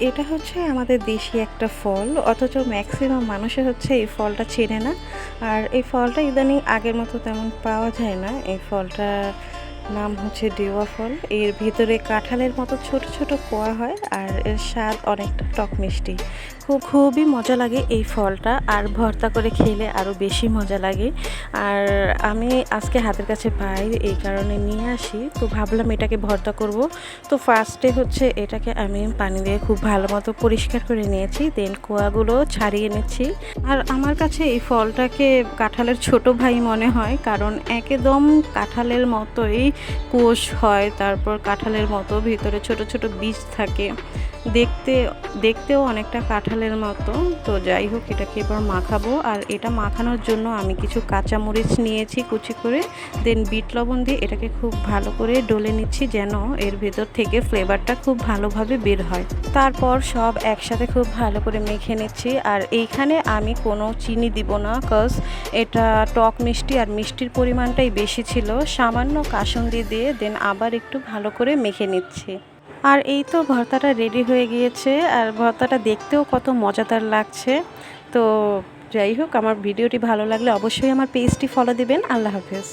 এটা হচ্ছে আমাদের দেশি একটা ফল, অথচ ম্যাক্সিমাম মানুষের হচ্ছে এই ফলটা চেনে না। আর এই ফলটা ইদানিং আগের মতো তেমন পাওয়া যায় না। এই ফলটার নাম হচ্ছে ডেওয়া ফল। এর ভিতরে কাঁঠালের মতো ছোট ছোট কোয়া হয় আর এর স্বাদ অনেকটা টক মিষ্টি। খুব খুবই মজা লাগে এই ফলটা আর ভর্তা করে খেলে আরও বেশি মজা লাগে। আর আমি আজকে হাতের কাছে পাই এই কারণে নিয়ে আসি। তো ভাবলাম এটাকে ভর্তা করব। তো ফার্স্টে হচ্ছে এটাকে আমি পানি দিয়ে খুব ভালো মতো পরিষ্কার করে নিয়েছি। দেন কোয়াগুলো ছাড়িয়ে নিচ্ছি। আর আমার কাছে এই ফলটাকে কাঁঠালের ছোট ভাই মনে হয়, কারণ একদম কাঁঠালের মতোই কোষ হয় তারপর কাঁঠালের মতো ভিতরে ছোট ছোট বীজ থাকে। দেখতে, দেখতেও অনেকটা কাঁঠালের মতো। তো যাই হোক, এটাকে এবার মাখাবো। আর এটা মাখানোর জন্য আমি কিছু কাঁচামরিচ নিয়েছি কুচি করে। দেন বিট লবণ দিয়ে এটাকে খুব ভালো করে ডলে নিচ্ছি যেন এর ভেতর থেকে ফ্লেভারটা খুব ভালোভাবে বের হয়। তারপর সব একসাথে খুব ভালো করে মেখে নিচ্ছি। আর এইখানে আমি কোনো চিনি দিব না কজ এটা টক মিষ্টি আর মিষ্টির পরিমাণটাই বেশি ছিল। সামান্য কাসুন্দি দিয়ে দেন আবার একটু ভালো করে মেখে নিচ্ছি। আর এই তো ভর্তাটা রেডি হয়ে গিয়েছে আর ভর্তাটা দেখতেও কত মজাদার লাগছে। তো যাই হোক, আমার ভিডিওটি ভালো লাগলে অবশ্যই আমার পেজটি ফলো দিবেন। আল্লাহ হাফেজ।